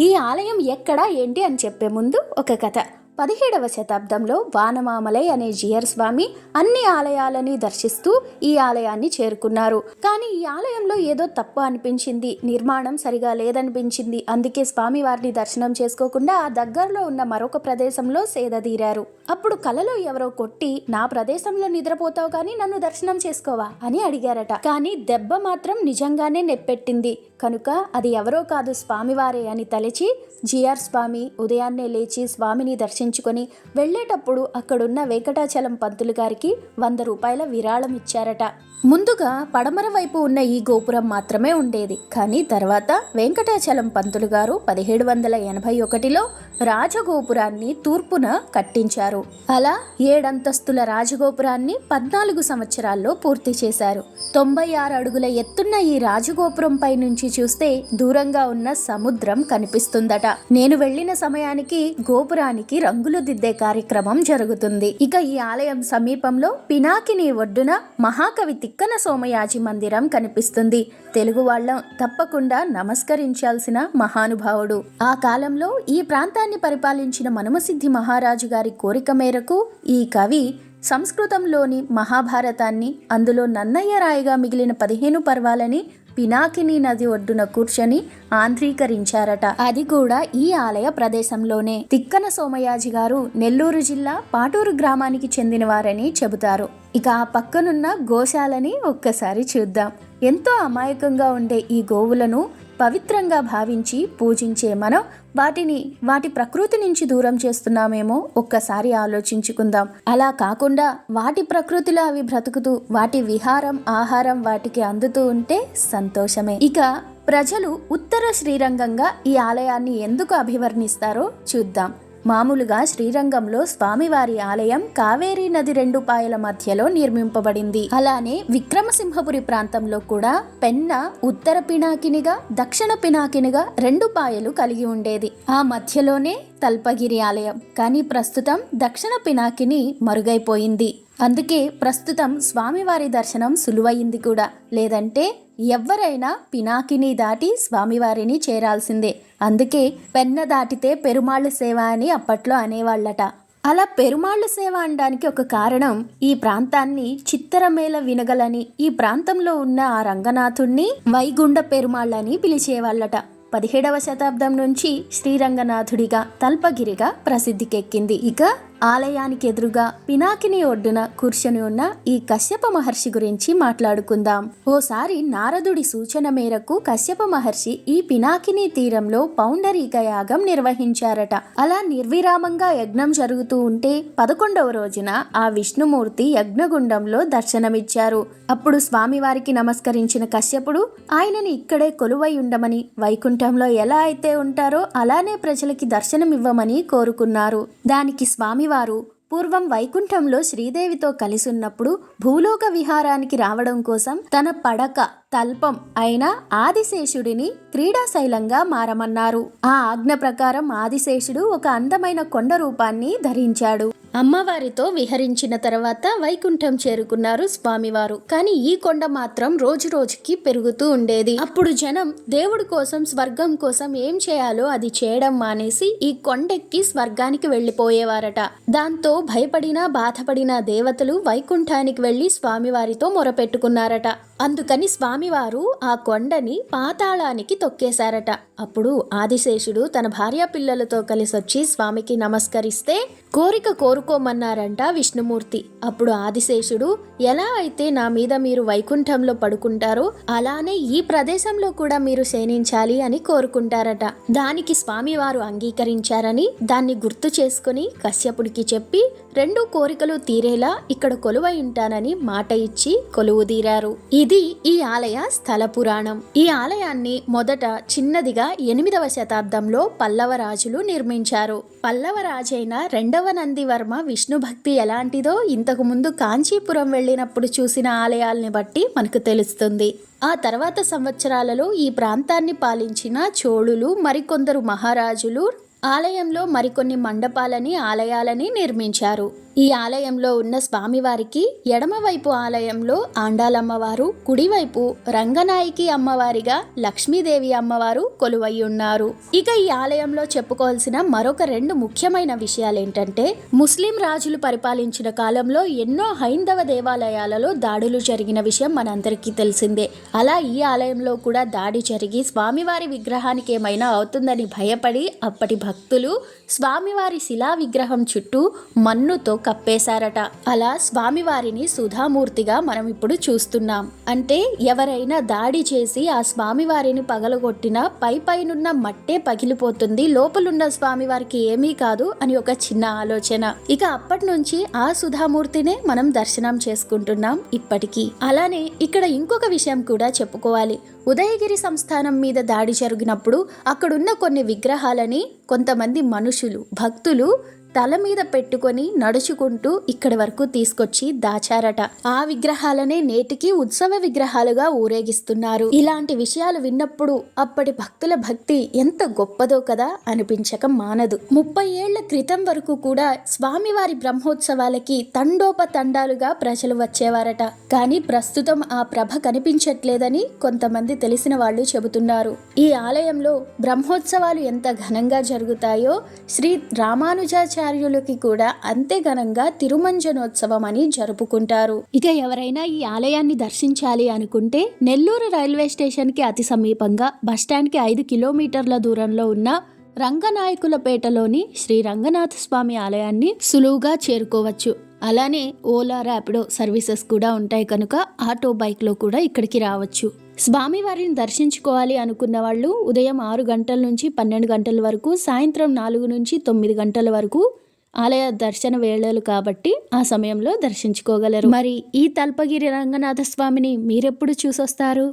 ఈ ఆలయం ఎక్కడ ఏంటి అని చెప్పే ముందు ఒక కథ. పదిహేడవ శతాబ్దంలో వానమామలై అనే జియర్ స్వామి అన్ని ఆలయాలని దర్శిస్తూ ఈ ఆలయాన్ని చేరుకున్నారు. కానీ ఈ ఆలయంలో ఏదో తప్పు అనిపించింది నిర్మాణం సరిగా లేదనిపించింది. అందుకే స్వామి వారిని దర్శనం చేసుకోకుండా ఆ దగ్గరలో ఉన్న మరొక ప్రదేశంలో సేదదీరారు అప్పుడు కలలో ఎవరో కొట్టి నా ప్రదేశంలో నిద్రపోతావు కానీ నన్ను దర్శనం చేసుకోవా? అని అడిగారట. కానీ దెబ్బ మాత్రం నిజంగానే నెప్పెట్టింది. కనుక అది ఎవరో కాదు స్వామివారే అని తలచి జిఆర్ స్వామి ఉదయాన్నే లేచి స్వామిని దర్శించుకొని వెళ్ళేటప్పుడు అక్కడున్న వెంకటాచలం పంతులు గారికి వంద రూపాయల విరాళం ఇచ్చారట. ముందుగా పడమర వైపు ఉన్న ఈ గోపురం మాత్రమే ఉండేది. కానీ తర్వాత వెంకటాచలం పంతులు గారు పదిహేడు వందల ఎనభై ఒకటిలో రాజగోపురాన్ని తూర్పున కట్టించారు. అలా ఏడంతస్తుల రాజగోపురాన్ని పద్నాలుగు సంవత్సరాల్లో పూర్తి చేశారు. తొంభై ఆరు అడుగుల ఎత్తున్న ఈ రాజగోపురం పై నుంచి చూస్తే దూరంగా ఉన్న సముద్రం కనిపిస్తుందట. నేను వెళ్ళిన సమయానికి గోపురానికి రంగులు దిద్దే కార్యక్రమం జరుగుతుంది. ఇక ఈ ఆలయం సమీపంలో పినాకిని ఒడ్డున మహాకవి తిక్కన సోమయాజి మందిరం కనిపిస్తుంది. తెలుగు వాళ్ళం తప్పకుండా నమస్కరించాల్సిన మహానుభావుడు. ఆ కాలంలో ఈ ప్రాంతాన్ని పరిపాలించిన మనుమసిద్ధి మహారాజు గారి కోరిక మేరకు ఈ కవి సంస్కృతంలోని మహాభారతాన్ని అందులో నన్నయ్య రాయిగా మిగిలిన పదిహేను పర్వాలని పినాకిని నది ఒడ్డున కూర్చొని ఆంధ్రీకరించారట. అది కూడా ఈ ఆలయ ప్రదేశంలోనే. తిక్కన సోమయాజి గారు నెల్లూరు జిల్లా పాటూరు గ్రామానికి చెందినవారని చెబుతారు. ఇక ఆ పక్కనున్న గోశాలని ఒక్కసారి చూద్దాం. ఎంతో అమాయకంగా ఉండే ఈ గోవులను పవిత్రంగా భావించి పూజించే మనం వాటిని వాటి ప్రకృతి నుంచి దూరం చేస్తున్నామేమో ఒక్కసారి ఆలోచించుకుందాం. అలా కాకుండా వాటి ప్రకృతిలో అవి బ్రతుకుతూ వాటి విహారం ఆహారం వాటికి అందుతూ ఉంటే సంతోషమే. ఇక ప్రజలు ఉత్తర శ్రీరంగంగా ఈ ఆలయాన్ని ఎందుకు అభివర్ణిస్తారో చూద్దాం. మామూలుగా శ్రీరంగంలో స్వామివారి ఆలయం కావేరీ నది రెండు పాయల మధ్యలో నిర్మింపబడింది. అలానే విక్రమసింహపురి ప్రాంతంలో కూడా పెన్న ఉత్తర పినాకినిగా దక్షిణ పినాకినిగా రెండు పాయలు కలిగి ఉండేది. ఆ మధ్యలోనే తల్పగిరి ఆలయం. కానీ ప్రస్తుతం దక్షిణ పినాకిని మరుగైపోయింది. అందుకే ప్రస్తుతం స్వామివారి దర్శనం సులువయింది కూడా. లేదంటే ఎవ్వరైనా పినాకిని దాటి స్వామివారిని చేరాల్సిందే. అందుకే పెన్న దాటితే పెరుమాళ్ళ సేవ అని అప్పట్లో అనేవాళ్ళట. అలా పెరుమాళ్ళ సేవ అనడానికి ఒక కారణం ఈ ప్రాంతాన్ని చిత్తరమేళ వినగలని ఈ ప్రాంతంలో ఉన్న ఆ రంగనాథుణ్ణి వైగుండ పెరుమాళ్ళని పిలిచేవాళ్ళట. పదిహేడవ శతాబ్దం నుంచి శ్రీరంగనాథుడిగా తల్పగిరిగా ప్రసిద్ధికెక్కింది. ఇక ఆలయానికి ఎదురుగా పినాకిని ఒడ్డున కూర్చొని ఉన్న ఈ కశ్యప మహర్షి గురించి మాట్లాడుకుందాం. ఓసారి నారదుడి సూచన మేరకు కశ్యప మహర్షి ఈ పినాకిని తీరంలో పౌండరీక యాగం నిర్వహించారట. అలా నిర్విరామంగా యజ్ఞం జరుగుతూ ఉంటే పదకొండవ రోజున ఆ విష్ణుమూర్తి యజ్ఞగుండంలో దర్శనమిచ్చారు. అప్పుడు స్వామివారికి నమస్కరించిన కశ్యపుడు ఆయనని ఇక్కడే కొలువై ఉండమని వైకుంఠంలో ఎలా అయితే ఉంటారో అలానే ప్రజలకి దర్శనమివ్వమని కోరుకున్నారు. దానికి స్వామి వారు పూర్వం వైకుంఠంలో శ్రీదేవితో కలిసున్నప్పుడు భూలోక విహారానికి రావడం కోసం తన పడక తల్పం అయిన ఆదిశేషుడిని క్రీడాశైలంగా మారమన్నారు. ఆ ఆజ్ఞ ప్రకారం ఆదిశేషుడు ఒక అందమైన కొండ రూపాన్ని ధరించాడు. అమ్మవారితో విహరించిన తర్వాత వైకుంఠం చేరుకున్నారు స్వామివారు. కానీ ఈ కొండ మాత్రం రోజు రోజుకి పెరుగుతూ ఉండేది. అప్పుడు జనం దేవుడి కోసం స్వర్గం కోసం ఏం చేయాలో అది చేయడం మానేసి ఈ కొండెక్కి స్వర్గానికి వెళ్ళిపోయేవారట దాంతో భయపడిన బాధపడిన దేవతలు వైకుంఠానికి వెళ్ళి స్వామివారితో మొరపెట్టుకున్నారట. అందుకని స్వామివారు ఆ కొండని పాతాళానికి తొక్కేశారట. అప్పుడు ఆదిశేషుడు తన భార్య పిల్లలతో కలిసొచ్చి స్వామికి నమస్కరిస్తే కోరిక కోరుకోమన్నారంట విష్ణుమూర్తి. అప్పుడు ఆదిశేషుడు ఎలా అయితే నా మీద మీరు వైకుంఠంలో పడుకుంటారో అలానే ఈ ప్రదేశంలో కూడా మీరు శయనించాలి అని కోరుకుంటారట. దానికి స్వామివారు అంగీకరించారని దాన్ని గుర్తు చేసుకుని కశ్యపుడికి చెప్పి రెండు కోరికలు తీరేలా ఇక్కడ కొలువై ఉంటానని మాట ఇచ్చి కొలువుదీరారు ఇది ఈ ఆలయ స్థల పురాణం. ఈ ఆలయాన్ని మొదట చిన్నదిగా ఎనిమిదవ శతాబ్దంలో పల్లవ రాజులు నిర్మించారు. పల్లవ రాజైన రెండవ నందివర్మ విష్ణు భక్తి ఎలాంటిదో ఇంతకు ముందు కాంచీపురం వెళ్ళినప్పుడు చూసిన ఆలయాల్ని బట్టి మనకు తెలుస్తుంది. ఆ తర్వాత సంవత్సరాలలో ఈ ప్రాంతాన్ని పాలించిన చోళులు మరికొందరు మహారాజులు ఆలయంలో మరికొన్ని మండపాలని ఆలయాలని నిర్మించారు. ఈ ఆలయంలో ఉన్న స్వామివారికి ఎడమవైపు ఆలయంలో ఆండాలమ్మవారు కుడివైపు రంగనాయకి అమ్మవారిగా లక్ష్మీదేవి అమ్మవారు కొలువై ఉన్నారు. ఇక ఈ ఆలయంలో చెప్పుకోవాల్సిన మరొక రెండు ముఖ్యమైన విషయాలు ఏంటంటే ముస్లిం రాజులు పరిపాలించిన కాలంలో ఎన్నో హైందవ దేవాలయాలలో దాడులు జరిగిన విషయం మనందరికీ తెలిసిందే. అలా ఈ ఆలయంలో కూడా దాడి జరిగి స్వామివారి విగ్రహానికి ఏమైనా అవుతుందని భయపడి అప్పటి భక్తులు స్వామివారి శిలా విగ్రహం చుట్టూ మన్నుతో కప్పేశారట అలా స్వామివారిని సుధామూర్తిగా మనం ఇప్పుడు చూస్తున్నాం. అంటే ఎవరైనా దాడి చేసి ఆ స్వామివారిని పగలగొట్టిన పై పైనున్న మట్టే పగిలిపోతుంది లోపలున్న స్వామివారికి ఏమీ కాదు అని ఒక చిన్న ఆలోచన. ఇక అప్పటి నుంచి ఆ సుధామూర్తినే మనం దర్శనం చేసుకుంటున్నాం ఇప్పటికీ. అలానే ఇక్కడ ఇంకొక విషయం కూడా చెప్పుకోవాలి. ఉదయగిరి సంస్థానం మీద దాడి జరిగినప్పుడు అక్కడున్న కొన్ని విగ్రహాలని కొంతమంది మనుషులు భక్తులు తల మీద పెట్టుకొని నడుచుకుంటూ ఇక్కడి వరకు తీసుకొచ్చి దాచారట. ఆ విగ్రహాలనే నేటికి ఉత్సవ విగ్రహాలుగా ఊరేగిస్తున్నారు. ఇలాంటి విషయాలు విన్నప్పుడు అప్పటి భక్తుల భక్తి ఎంత గొప్పదో కదా అనిపించక మానదు. ముప్పై ఏళ్ళ క్రితం వరకు కూడా స్వామివారి బ్రహ్మోత్సవాలకి తండోపతండాలుగా ప్రజలు వచ్చేవారట. కానీ ప్రస్తుతం ఆ ప్రభ కనిపించట్లేదని కొంతమంది తెలిసిన వాళ్ళు చెబుతున్నారు. ఈ ఆలయంలో బ్రహ్మోత్సవాలు ఎంత ఘనంగా జరుగుతాయో శ్రీ రామానుజాచార్యులకి కూడా అంతే ఘనంగా తిరుమంజనోత్సవం అని జరుపుకుంటారు. ఇక ఎవరైనా ఈ ఆలయాన్ని దర్శించాలి అనుకుంటే నెల్లూరు రైల్వే స్టేషన్కి అతి సమీపంగా బస్టాండ్కి ఐదు కిలోమీటర్ల దూరంలో ఉన్న రంగనాయకులపేటలోని శ్రీ రంగనాథ స్వామి ఆలయాన్ని సులువుగా చేరుకోవచ్చు. అలానే ఓలా ర్యాపిడో సర్వీసెస్ కూడా ఉంటాయి కనుక ఆటో బైక్లో కూడా ఇక్కడికి రావచ్చు. స్వామివారిని దర్శించుకోవాలి అనుకున్న వాళ్ళు ఉదయం ఆరు గంటల నుంచి పన్నెండు గంటల వరకు సాయంత్రం నాలుగు నుంచి తొమ్మిది గంటల వరకు ఆలయ దర్శన వేళలు కాబట్టి ఆ సమయంలో దర్శించుకోగలరు. మరి ఈ తల్పగిరి రంగనాథ స్వామిని మీరెప్పుడు చూసొస్తారు?